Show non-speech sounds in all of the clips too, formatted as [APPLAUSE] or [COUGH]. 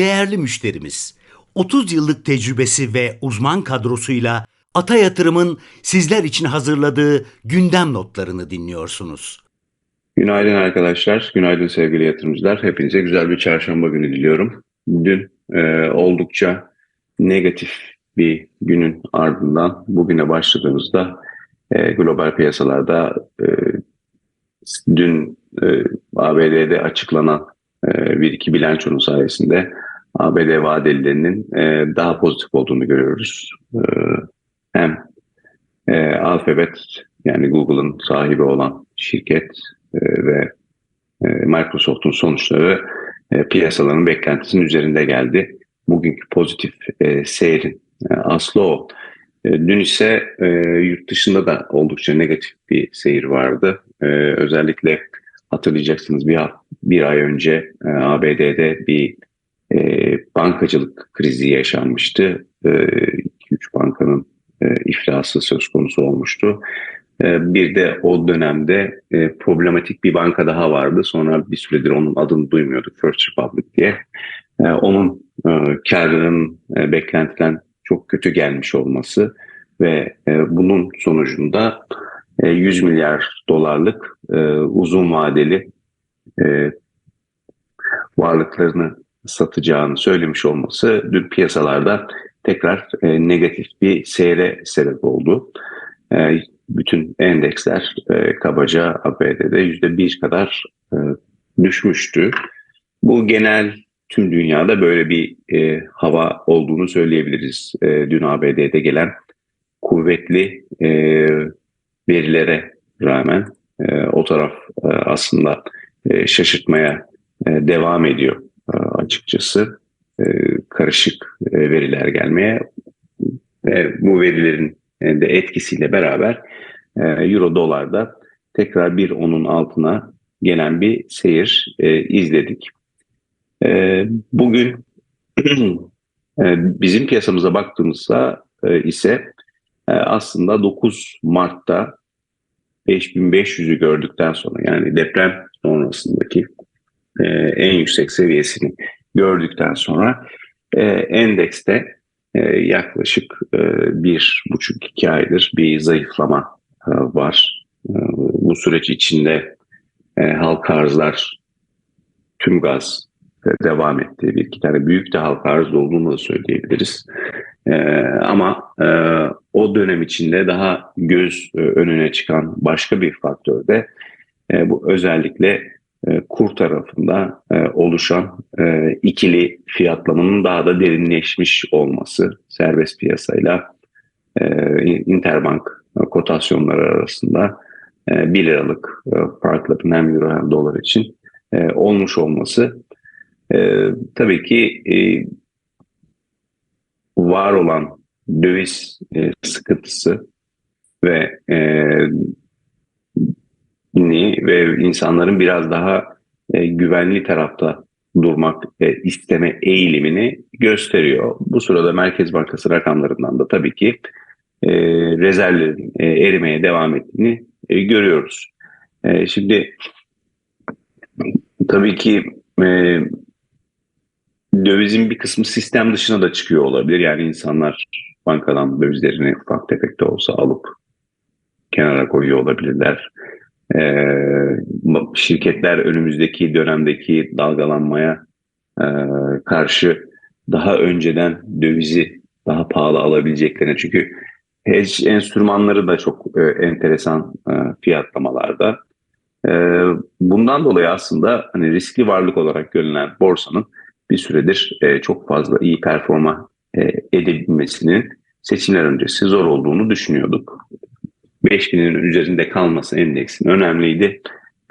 değerli müşterimiz. 30 yıllık tecrübesi ve uzman kadrosuyla Ata Yatırım'ın sizler için hazırladığı gündem notlarını dinliyorsunuz. Günaydın arkadaşlar, günaydın sevgili yatırımcılar. Hepinize güzel bir çarşamba günü diliyorum. Dün e, oldukça negatif bir günün ardından bugüne başladığımızda e, global piyasalarda e, dün e, ABD'de açıklanan e, bir iki bilançonun sayesinde ABD vadelilerinin e, daha pozitif olduğunu görüyoruz. E, hem e, Alphabet yani Google'ın sahibi olan şirket e, ve e, Microsoft'un sonuçları e, piyasaların beklentisinin üzerinde geldi. Bugünkü pozitif e, seyrin e, aslı o. E, dün ise e, yurt dışında da oldukça negatif bir seyir vardı. E, özellikle hatırlayacaksınız bir, bir ay önce e, ABD'de bir e, bankacılık krizi yaşanmıştı. 2-3 e, bankanın e, iflası söz konusu olmuştu. E, bir de o dönemde e, problematik bir banka daha vardı. Sonra bir süredir onun adını duymuyorduk First Republic diye. E, onun e, karının e, beklentilen çok kötü gelmiş olması ve e, bunun sonucunda e, 100 milyar dolarlık e, uzun vadeli e, varlıklarını satacağını söylemiş olması dün piyasalarda tekrar e, negatif bir seyre sebep oldu. E, bütün endeksler e, kabaca ABD'de yüzde bir kadar e, düşmüştü. Bu genel tüm dünyada böyle bir e, hava olduğunu söyleyebiliriz. E, dün ABD'de gelen kuvvetli e, verilere rağmen e, o taraf e, aslında e, şaşırtmaya e, devam ediyor açıkçası. E, karışık e, veriler gelmeye ve bu verilerin de etkisiyle beraber e, Euro dolarda tekrar bir onun altına gelen bir seyir izledik. Bugün [CLEARS THROAT] bizim piyasamıza baktığımızda ise aslında 9 Mart'ta 5500'ü gördükten sonra yani deprem sonrasındaki en yüksek seviyesini gördükten sonra e, endekste e, yaklaşık e, bir buçuk iki aydır bir zayıflama e, var. E, bu süreç içinde e, halka arzlar tüm gaz devam etti. Bir iki tane büyük de halka arz olduğunu da söyleyebiliriz. E, ama e, o dönem içinde daha göz e, önüne çıkan başka bir faktör de e, bu özellikle e, kur tarafında e, oluşan e, ikili fiyatlamanın daha da derinleşmiş olması serbest piyasayla interbank kotasyonları arasında 1 liralık farklı hem euro hem dolar için olmuş olması tabii ki var olan döviz sıkıntısı ve ve insanların biraz daha e, güvenli tarafta durmak e, isteme eğilimini gösteriyor. Bu sırada Merkez Bankası rakamlarından da tabii ki e, rezervlerin e, erimeye devam ettiğini e, görüyoruz. E, şimdi tabii ki e, dövizin bir kısmı sistem dışına da çıkıyor olabilir. Yani insanlar bankadan dövizlerini ufak tefek de olsa alıp kenara koyuyor olabilirler. Ee, şirketler önümüzdeki dönemdeki dalgalanmaya e, karşı daha önceden dövizi daha pahalı alabileceklerine çünkü hedge enstrümanları da çok e, enteresan e, fiyatlamalarda. E, bundan dolayı aslında hani riskli varlık olarak görülen borsanın bir süredir e, çok fazla iyi performa e, edebilmesinin seçimler öncesi zor olduğunu düşünüyorduk. 5000'in üzerinde kalması endeksin önemliydi.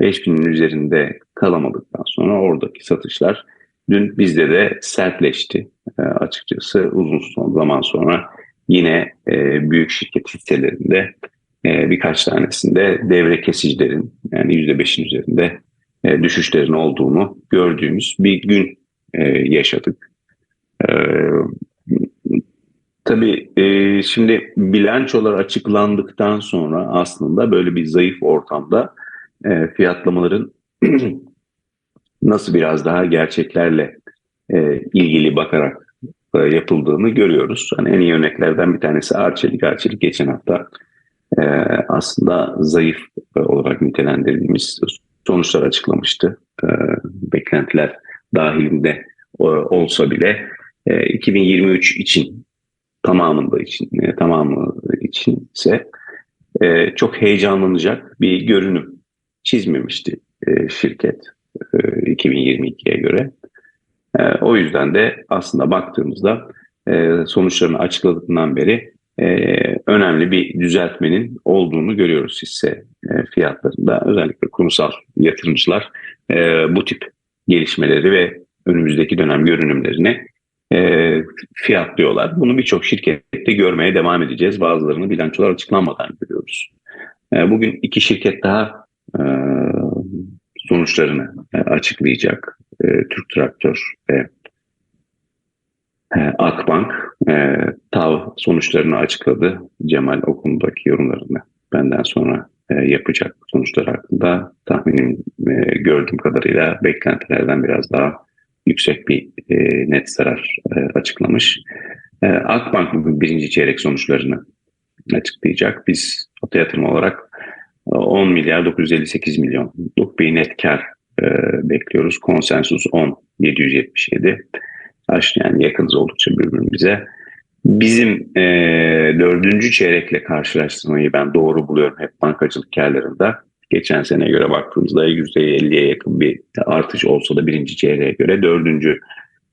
5000'in üzerinde kalamadıktan sonra oradaki satışlar dün bizde de sertleşti e, açıkçası uzun son zaman sonra yine e, büyük şirket hisselerinde e, birkaç tanesinde devre kesicilerin yani %5'in üzerinde e, düşüşlerin olduğunu gördüğümüz bir gün e, yaşadık. E, Tabii e, şimdi bilançolar açıklandıktan sonra aslında böyle bir zayıf ortamda e, fiyatlamaların [CLEARS THROAT] nasıl biraz daha gerçeklerle e, ilgili bakarak e, yapıldığını görüyoruz. Hani en iyi örneklerden bir tanesi Arçelik. Arçelik geçen hafta e, aslında zayıf e, olarak nitelendirilmiş sonuçlar açıklamıştı. E, beklentiler dahilinde e, olsa bile e, 2023 için tamamında için e, tamamı içinse e, çok heyecanlanacak bir görünüm çizmemişti e, şirket e, 2022'ye göre. E, o yüzden de aslında baktığımızda sonuçlarını açıkladıktan beri önemli bir düzeltmenin olduğunu görüyoruz hisse fiyatlarında. Özellikle kurumsal yatırımcılar bu tip gelişmeleri ve önümüzdeki dönem görünümlerini e, fiyatlıyorlar. Bunu birçok şirkette görmeye devam edeceğiz. Bazılarını bilançolar açıklanmadan görüyoruz. E, bugün iki şirket daha e, sonuçlarını e, açıklayacak. E, Türk Traktör ve e, Akbank e, TAV sonuçlarını açıkladı. Cemal okulundaki yorumlarını benden sonra e, yapacak sonuçlar hakkında tahminim e, gördüğüm kadarıyla beklentilerden biraz daha yüksek bir e, net zarar e, açıklamış. E, Akbank bugün birinci çeyrek sonuçlarını açıklayacak. Biz Ata Yatırım olarak 10 milyar 958 milyonluk bir net kar e, bekliyoruz. Konsensus 10 777. Aşağı yani yakınız oldukça birbirimize. Bizim e, dördüncü çeyrekle karşılaştırmayı ben doğru buluyorum hep bankacılık karlarında. Geçen seneye göre baktığımızda %50'ye yakın bir artış olsa da birinci çeyreğe göre dördüncü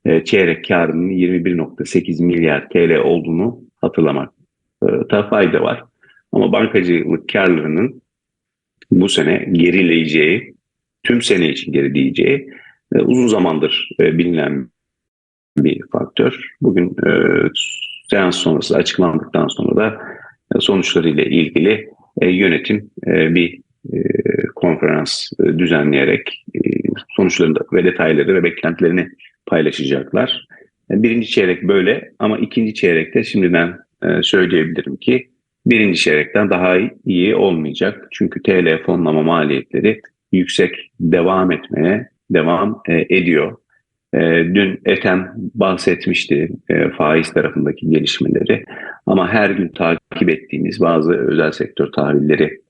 e, çeyrek karının 21.8 milyar TL olduğunu hatırlamakta fayda var. Ama bankacılık karlarının bu sene gerileyeceği, tüm sene için gerileyeceği e, uzun zamandır e, bilinen bir faktör. Bugün e, seans sonrası açıklandıktan sonra da e, sonuçlarıyla ilgili e, yönetim e, bir e, konferans e, düzenleyerek e, sonuçlarını ve detayları ve beklentilerini paylaşacaklar. E, birinci çeyrek böyle ama ikinci çeyrekte şimdiden e, söyleyebilirim ki birinci çeyrekten daha iyi olmayacak. Çünkü TL fonlama maliyetleri yüksek devam etmeye devam e, ediyor. E, dün Ethem bahsetmişti e, faiz tarafındaki gelişmeleri ama her gün takip ettiğimiz bazı özel sektör tahvillerinin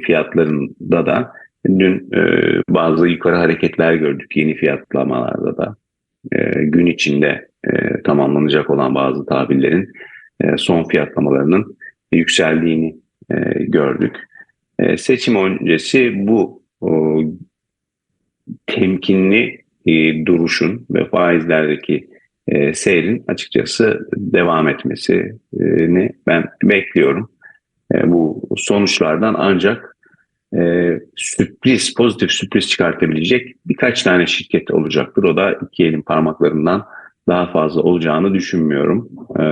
fiyatlarında da dün e, bazı yukarı hareketler gördük yeni fiyatlamalarda da. E, gün içinde e, tamamlanacak olan bazı tahvillerin e, son fiyatlamalarının yükseldiğini e, gördük. E, seçim öncesi bu o, temkinli e, duruşun ve faizlerdeki e, seyrin açıkçası devam etmesini ben bekliyorum. E, bu sonuçlardan ancak e, sürpriz, pozitif sürpriz çıkartabilecek birkaç tane şirket olacaktır. O da iki elin parmaklarından daha fazla olacağını düşünmüyorum. E,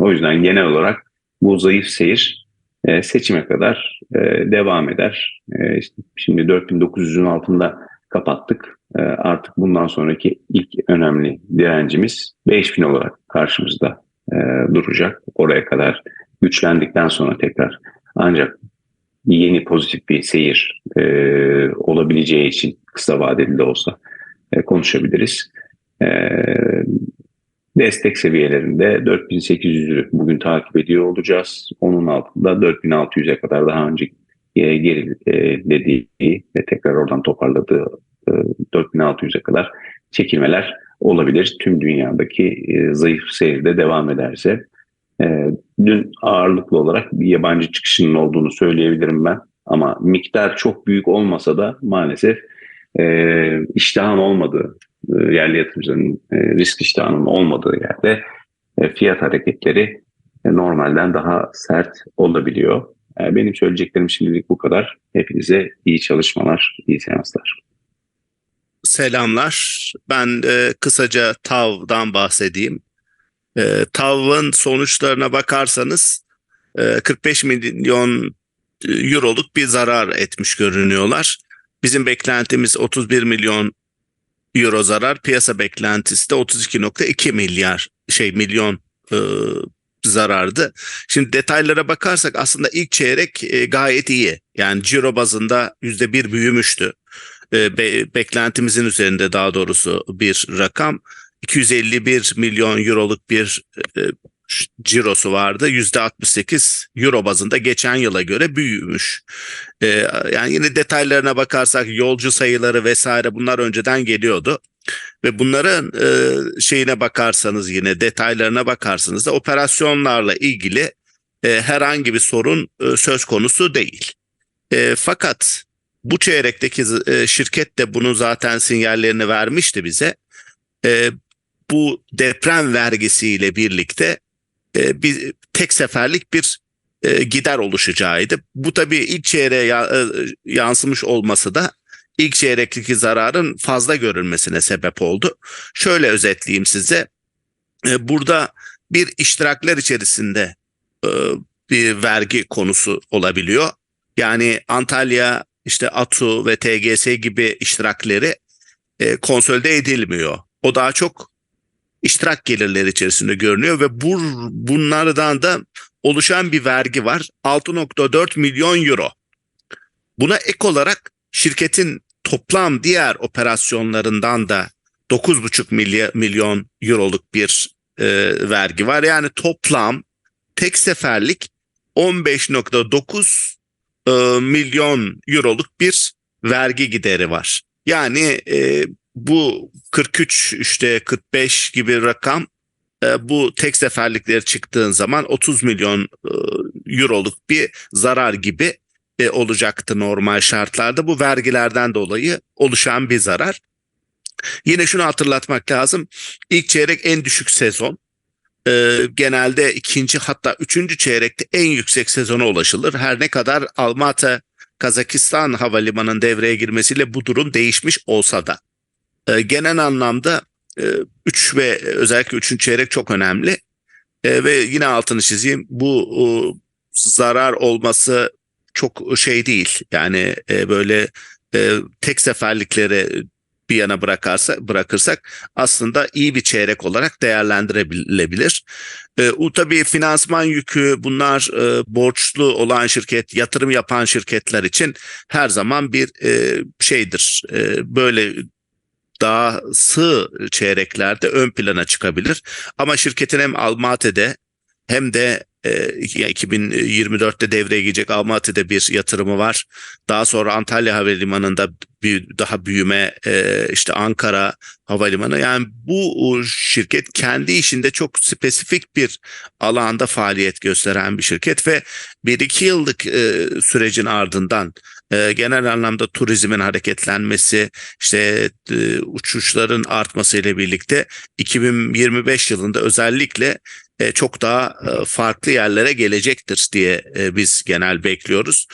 o yüzden genel olarak bu zayıf seyir e, seçime kadar e, devam eder. E, işte şimdi 4900'ün altında kapattık. E, artık bundan sonraki ilk önemli direncimiz 5000 olarak karşımızda e, duracak. Oraya kadar güçlendikten sonra tekrar ancak yeni pozitif bir seyir e, olabileceği için kısa vadeli de olsa e, konuşabiliriz. E, destek seviyelerinde 4800'ü bugün takip ediyor olacağız. Onun altında 4600'e kadar daha önce e, gerilediği ve tekrar oradan toparladığı e, 4600'e kadar çekilmeler olabilir. Tüm dünyadaki e, zayıf seyirde devam ederse. E, dün ağırlıklı olarak bir yabancı çıkışının olduğunu söyleyebilirim ben. Ama miktar çok büyük olmasa da maalesef e, iştahın olmadığı e, yerli yatırımcıların e, risk iştahının olmadığı yerde e, fiyat hareketleri normalden daha sert olabiliyor. Benim söyleyeceklerim şimdilik bu kadar. Hepinize iyi çalışmalar, iyi seanslar. Selamlar. Ben e, kısaca TAV'dan bahsedeyim. E, TAV'ın sonuçlarına bakarsanız e, 45 milyon euroluk bir zarar etmiş görünüyorlar. Bizim beklentimiz 31 milyon euro zarar. Piyasa beklentisi de 32.2 milyar şey milyon e, zarardı. Şimdi detaylara bakarsak aslında ilk çeyrek e, gayet iyi. Yani ciro bazında %1 büyümüştü. E, be, beklentimizin üzerinde daha doğrusu bir rakam. 251 milyon euroluk bir e, cirosu vardı. %68 euro bazında geçen yıla göre büyümüş. E, yani yine detaylarına bakarsak yolcu sayıları vesaire bunlar önceden geliyordu. Ve bunların e, şeyine bakarsanız yine detaylarına bakarsanız da operasyonlarla ilgili e, herhangi bir sorun e, söz konusu değil. E, fakat bu çeyrekteki e, şirket de bunun zaten sinyallerini vermişti bize. E, bu deprem vergisiyle birlikte e, bir tek seferlik bir e, gider oluşacağıydı. Bu tabii ilk çeyreğe e, yansımış olması da ilk çeyrekteki zararın fazla görülmesine sebep oldu. Şöyle özetleyeyim size. E, burada bir iştirakler içerisinde e, bir vergi konusu olabiliyor. Yani Antalya, işte ATU ve TGS gibi iştirakleri e, konsolide edilmiyor. O daha çok iştirak gelirleri içerisinde görünüyor ve bu, bunlardan da oluşan bir vergi var. 6.4 milyon euro. Buna ek olarak şirketin toplam diğer operasyonlarından da 9,5 milyon, milyon euroluk bir e, vergi var. Yani toplam tek seferlik 15.9 e, milyon euroluk bir vergi gideri var. Yani e, bu 43 işte 45 gibi rakam e, bu tek seferlikleri çıktığın zaman 30 milyon e, euroluk bir zarar gibi e, olacaktı normal şartlarda. Bu vergilerden dolayı oluşan bir zarar. Yine şunu hatırlatmak lazım. İlk çeyrek en düşük sezon. Genelde ikinci hatta üçüncü çeyrekte en yüksek sezona ulaşılır. Her ne kadar Almatı Kazakistan havalimanının devreye girmesiyle bu durum değişmiş olsa da. Ee, genel anlamda 3 ve özellikle 3. çeyrek çok önemli. Ee, ve yine altını çizeyim bu e, zarar olması çok şey değil. Yani e, böyle e, tek seferlikleri bir yana bırakarsa bırakırsak aslında iyi bir çeyrek olarak değerlendirilebilir. E, tabii finansman yükü bunlar e, borçlu olan şirket, yatırım yapan şirketler için her zaman bir e, şeydir. E, böyle daha sığ çeyreklerde ön plana çıkabilir. Ama şirketin hem Almaty'de hem de e, ya 2024'te devreye girecek Almaty'de bir yatırımı var. Daha sonra Antalya Havalimanı'nda daha büyüme e, işte Ankara Havalimanı yani bu şirket kendi işinde çok spesifik bir alanda faaliyet gösteren bir şirket ve bir iki yıllık e, sürecin ardından e, genel anlamda turizmin hareketlenmesi işte e, uçuşların artmasıyla birlikte 2025 yılında özellikle e, çok daha e, farklı yerlere gelecektir diye e, biz genel bekliyoruz.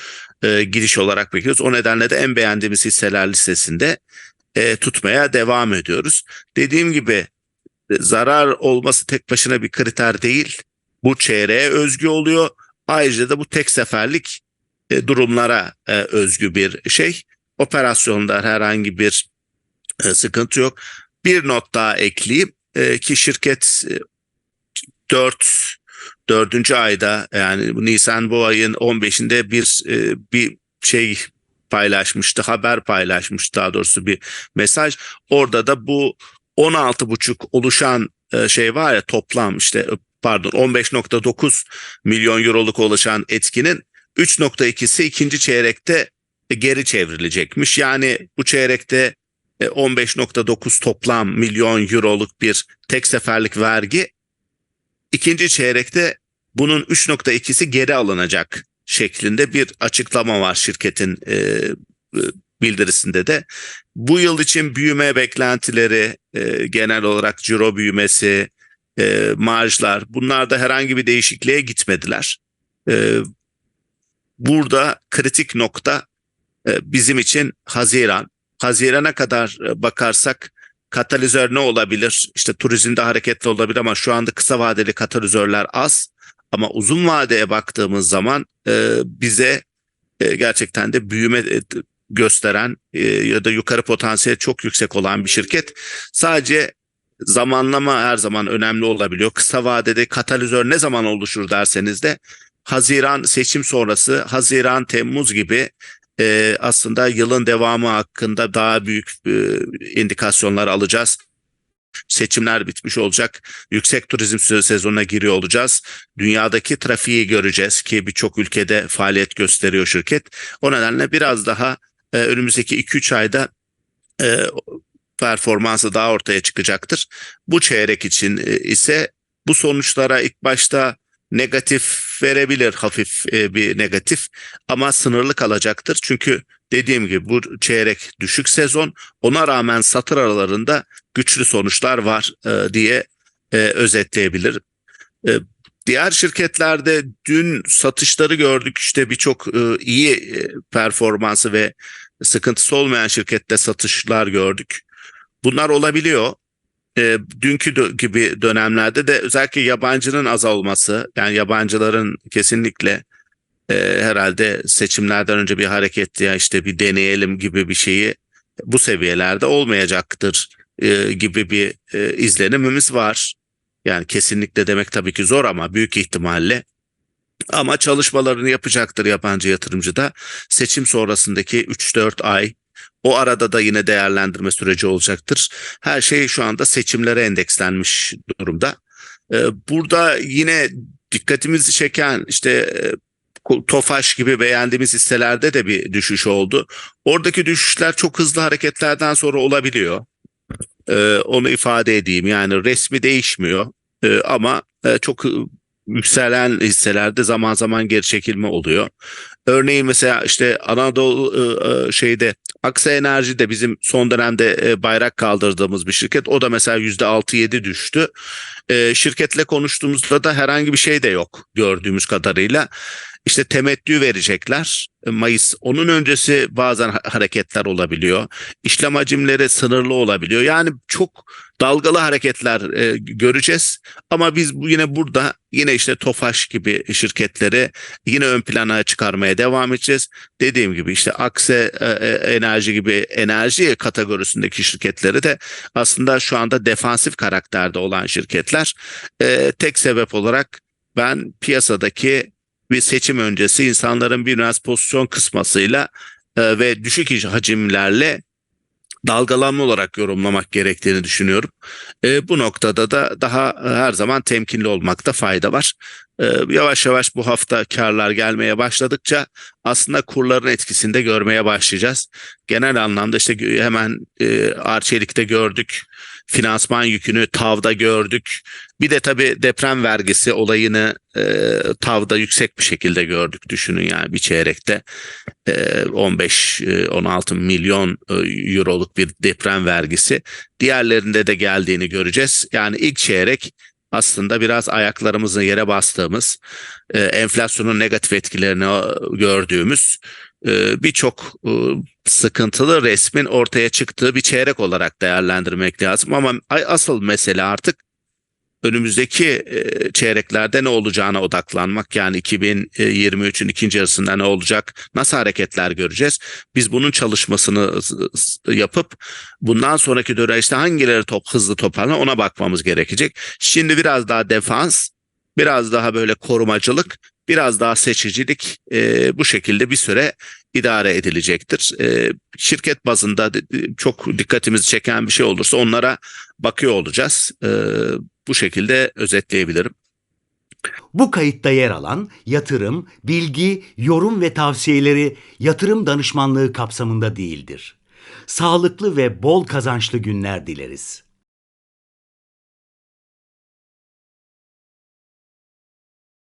E, giriş olarak bekliyoruz. O nedenle de en beğendiğimiz hisseler listesinde e, tutmaya devam ediyoruz. Dediğim gibi e, zarar olması tek başına bir kriter değil. Bu çeyreğe özgü oluyor. Ayrıca da bu tek seferlik e, durumlara e, özgü bir şey. Operasyonda herhangi bir e, sıkıntı yok. Bir not daha ekleyeyim ki şirket e, 4 dördüncü ayda yani Nisan bu ayın 15'inde bir bir şey paylaşmıştı, haber paylaşmıştı daha doğrusu bir mesaj. Orada da bu 16,5 oluşan şey var ya toplam işte pardon 15.9 milyon euroluk oluşan etkinin 3.2'si ikinci çeyrekte geri çevrilecekmiş. Yani bu çeyrekte e, 15.9 toplam milyon euroluk bir tek seferlik vergi ikinci çeyrekte bunun 3.2'si geri alınacak şeklinde bir açıklama var şirketin e, e, bildirisinde de. Bu yıl için büyüme beklentileri e, genel olarak ciro büyümesi, e, marjlar bunlarda herhangi bir değişikliğe gitmediler. E, burada kritik nokta e, bizim için Haziran. Hazirana kadar e, bakarsak katalizör ne olabilir? İşte turizmde hareketli olabilir ama şu anda kısa vadeli katalizörler az. Ama uzun vadeye baktığımız zaman e, bize gerçekten de büyüme gösteren ya da yukarı potansiyeli çok yüksek olan bir şirket. Sadece zamanlama her zaman önemli olabiliyor. Kısa vadede katalizör ne zaman oluşur derseniz de Haziran seçim sonrası, Haziran Temmuz gibi e, aslında yılın devamı hakkında daha büyük e, indikasyonlar alacağız. Seçimler bitmiş olacak. Yüksek turizm se- sezonuna giriyor olacağız. Dünyadaki trafiği göreceğiz ki birçok ülkede faaliyet gösteriyor şirket. O nedenle biraz daha e, önümüzdeki 2-3 ayda e, performansı daha ortaya çıkacaktır. Bu çeyrek için e, ise bu sonuçlara ilk başta negatif verebilir hafif e, bir negatif ama sınırlı kalacaktır. Çünkü dediğim gibi bu çeyrek düşük sezon ona rağmen satır aralarında güçlü sonuçlar var e, diye e, özetleyebilirim. E, diğer şirketlerde dün satışları gördük işte birçok e, iyi e, performansı ve sıkıntısı olmayan şirkette satışlar gördük. Bunlar olabiliyor. E, dünkü dö- gibi dönemlerde de özellikle yabancının azalması yani yabancıların kesinlikle e, herhalde seçimlerden önce bir hareket ya işte bir deneyelim gibi bir şeyi bu seviyelerde olmayacaktır e, gibi bir e, izlenimimiz var. Yani kesinlikle demek tabii ki zor ama büyük ihtimalle ama çalışmalarını yapacaktır yabancı yatırımcı da seçim sonrasındaki 3-4 ay o arada da yine değerlendirme süreci olacaktır. Her şey şu anda seçimlere endekslenmiş durumda. Ee, Burada yine dikkatimizi çeken işte e, Tofaş gibi beğendiğimiz hisselerde de bir düşüş oldu. Oradaki düşüşler çok hızlı hareketlerden sonra olabiliyor. Ee, Onu ifade edeyim. Yani resmi değişmiyor Ee, ama e, çok yükselen hisselerde zaman zaman geri çekilme oluyor. Örneğin mesela işte Anadolu e, e, şeyde Aksa Enerji de bizim son dönemde e, bayrak kaldırdığımız bir şirket. O da mesela %6-7 düştü. E, Şirketle konuştuğumuzda da herhangi bir şey de yok gördüğümüz kadarıyla. İşte temettü verecekler e, Mayıs. Onun öncesi bazen ha- hareketler olabiliyor. İşlem hacimleri sınırlı olabiliyor. Yani çok dalgalı hareketler e, göreceğiz. Ama biz bu yine burada yine işte Tofaş gibi şirketleri yine ön plana çıkarmaya devam edeceğiz. Dediğim gibi işte Akse e, e, Enerji gibi enerji kategorisindeki şirketleri de aslında şu anda defansif karakterde olan şirketler. E, tek sebep olarak ben piyasadaki bir seçim öncesi insanların biraz pozisyon kısmasıyla e, ve düşük hacimlerle dalgalanma olarak yorumlamak gerektiğini düşünüyorum. E, bu noktada da daha her zaman temkinli olmakta fayda var. E, yavaş yavaş bu hafta karlar gelmeye başladıkça aslında kurların etkisini de görmeye başlayacağız. Genel anlamda işte hemen e, Arçelik'te gördük. Finansman yükünü TAV'da gördük. Bir de tabii deprem vergisi olayını e, TAV'da yüksek bir şekilde gördük düşünün yani bir çeyrekte e, 15-16 milyon e, euroluk bir deprem vergisi. Diğerlerinde de geldiğini göreceğiz. Yani ilk çeyrek aslında biraz ayaklarımızın yere bastığımız, e, enflasyonun negatif etkilerini e, gördüğümüz e, birçok e, sıkıntılı resmin ortaya çıktığı bir çeyrek olarak değerlendirmek lazım. Ama asıl mesele artık önümüzdeki e, çeyreklerde ne olacağına odaklanmak. Yani 2023'ün ikinci yarısında ne olacak, nasıl hareketler göreceğiz? Biz bunun çalışmasını yapıp bundan sonraki dönemde hangileri top hızlı toparlan ona bakmamız gerekecek. Şimdi biraz daha defans, biraz daha böyle korumacılık, biraz daha seçicilik e, bu şekilde bir süre idare edilecektir. E, şirket bazında çok dikkatimizi çeken bir şey olursa onlara bakıyor olacağız. E, bu şekilde özetleyebilirim. Bu kayıtta yer alan yatırım, bilgi, yorum ve tavsiyeleri yatırım danışmanlığı kapsamında değildir. Sağlıklı ve bol kazançlı günler dileriz.